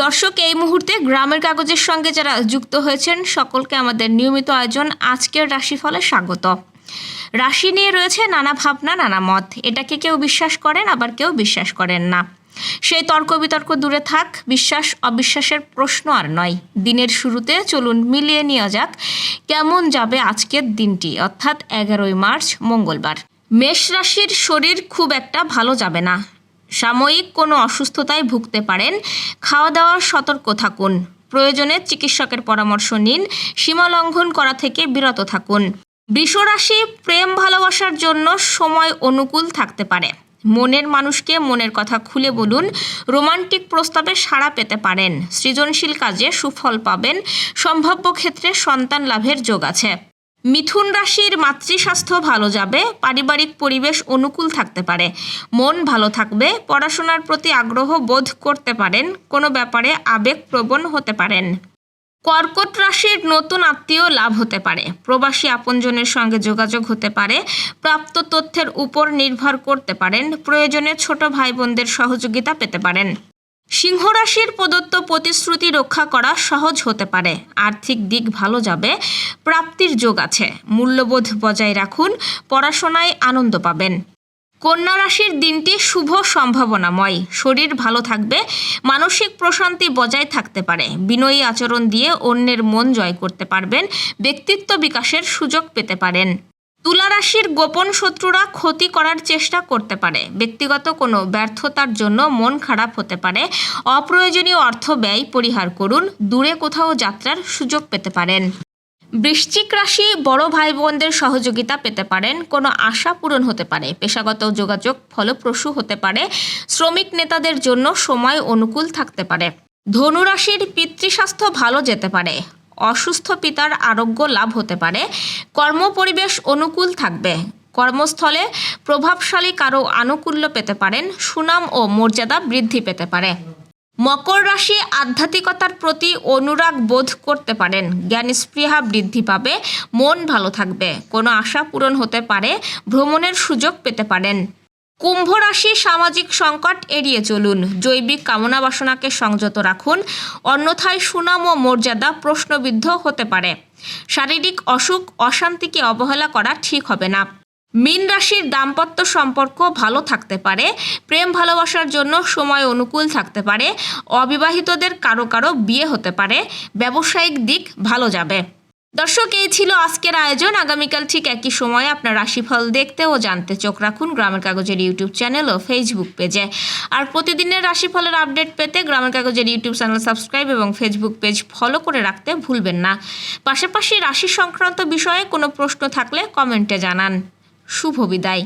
দর্শক, এই মুহূর্তে গ্রামের কাগজের সঙ্গে যারা যুক্ত হয়েছেন, সকলকে আমাদের নিয়মিত আয়োজন আজকের রাশিফলে স্বাগত। রাশি নিয়ে রয়েছে নানা ভাবনা, নানা মত। এটাকে কেউ বিশ্বাস করেন, আবার কেউ বিশ্বাস করেন না। সেই তর্ক বিতর্ক দূরে থাক, বিশ্বাস অবিশ্বাসের প্রশ্ন আর নয়। দিনের শুরুতে চলুন মিলিয়ে নেওয়া যাক, কেমন যাবে আজকের দিনটি? অর্থাৎ এগারোই মার্চ, মঙ্গলবার। মেষ রাশির শরীর খুব একটা ভালো যাবে না। সাময়িক কোনো অসুস্থতায় ভুগতে পারেন। খাওয়া দাওয়ার সতর্ক থাকুন। প্রয়োজনে চিকিৎসকের পরামর্শ নিন। সীমা লঙ্ঘন করা থেকে বিরত থাকুন। বৃষরাশি প্রেম ভালোবাসার জন্য সময় অনুকূল থাকতে পারে। মনের মানুষকে মনের কথা খুলে বলুন। রোমান্টিক প্রস্তাবে সাড়া পেতে পারেন। সৃজনশীল কাজে সুফল পাবেন। সম্ভাব্য ক্ষেত্রে সন্তান লাভের যোগ আছে। মিথুন রাশির মাতৃস্বাস্থ্য ভালো যাবে, পারিবারিক পরিবেশ অনুকূল থাকতে পারে, মন ভালো থাকবে, পড়াশোনার প্রতি আগ্রহ বোধ করতে পারেন, কোনো ব্যাপারে আবেগপ্রবণ হতে পারেন। কর্কট রাশির নতুন আত্মীয় লাভ হতে পারে, প্রবাসী আপনজনের সঙ্গে যোগাযোগ হতে পারে, প্রাপ্ত তথ্যের উপর নির্ভর করতে পারেন, প্রয়োজনে ছোট ভাই বোনদের সহযোগিতা পেতে পারেন। সিংহ রাশির প্রদত্ত প্রতিশ্রুতি রক্ষা করা সহজ হতে পারে। আর্থিক দিক ভালো যাবে। প্রাপ্তির যোগ আছে। মূল্যবোধ বজায় রাখুন। পড়াশোনায় আনন্দ পাবেন। কন্যা রাশির দিনটি শুভ সম্ভাবনাময়। শরীর ভালো থাকবে। মানসিক প্রশান্তি বজায় থাকতে পারে। বিনয়ী আচরণ দিয়ে অন্যের মন জয় করতে পারবেন। ব্যক্তিত্ব বিকাশের সুযোগ পেতে পারেন। তুলা রাশির গোপন শত্রুরা ক্ষতি করার চেষ্টা করতে পারে। ব্যক্তিগত কোনো ব্যর্থতার জন্য মন খারাপ হতে পারে। অপ্রয়োজনীয় অর্থ ব্যয় পরিহার করুন। দূরে কোথাও যাত্রার সুযোগ পেতে পারেন। বৃশ্চিক রাশি বড় ভাই বোনদের সহযোগিতা পেতে পারেন। কোনো আশা পূরণ হতে পারে। পেশাগত যোগাযোগ ফলপ্রসূ হতে পারে। শ্রমিক নেতাদের জন্য সময় অনুকূল থাকতে পারে। ধনুরাশির পিতৃস্বাস্থ্য ভালো যেতে পারে। অসুস্থ পিতার আরোগ্য লাভ হতে পারে। কর্মপরিবেশ অনুকূল থাকবে। কর্মস্থলে প্রভাবশালী কারও আনুকূল্য পেতে পারেন, সুনাম ও মর্যাদা বৃদ্ধি পেতে পারে। মকর রাশি আধ্যাত্মিকতার প্রতি অনুরাগ বোধ করতে পারেন। জ্ঞান স্পৃহা বৃদ্ধি পাবে, মন ভালো থাকবে। কোনো আশা পূরণ হতে পারে, ভ্রমণের সুযোগ পেতে পারেন। কুম্ভ রাশি সামাজিক সংকট এড়িয়ে চলুন। জৈবিক কামনা বাসনাকে সংযত রাখুন। অন্যথায় সুনাম ও মর্যাদা প্রশ্নবিদ্ধ হতে পারে। শারীরিক অসুখ, অশান্তিকে অবহেলা করা ঠিক হবে না। মীন রাশির দাম্পত্য সম্পর্ক ভালো থাকতে পারে। প্রেম ভালোবাসার জন্য সময় অনুকূল থাকতে পারে। অবিবাহিতদের কারও কারও বিয়ে হতে পারে। ব্যবসায়িক দিক ভালো যাবে। দর্শক, এই ছিল আজকের আয়োজন। আগামীকাল ঠিক একই সময়ে আপনার রাশিফল দেখতে ও জানতে চোখ রাখুন গ্রামের কাগজের ইউটিউব চ্যানেল ও ফেসবুক পেজে। আর প্রতিদিনের রাশিফলের আপডেট পেতে গ্রামের কাগজের ইউটিউব চ্যানেল সাবস্ক্রাইব এবং ফেসবুক পেজ ফলো করে রাখতে ভুলবেন না। পাশাপাশি রাশি সংক্রান্ত বিষয়ে কোনো প্রশ্ন থাকলে কমেন্টে জানান। শুভ বিদায়।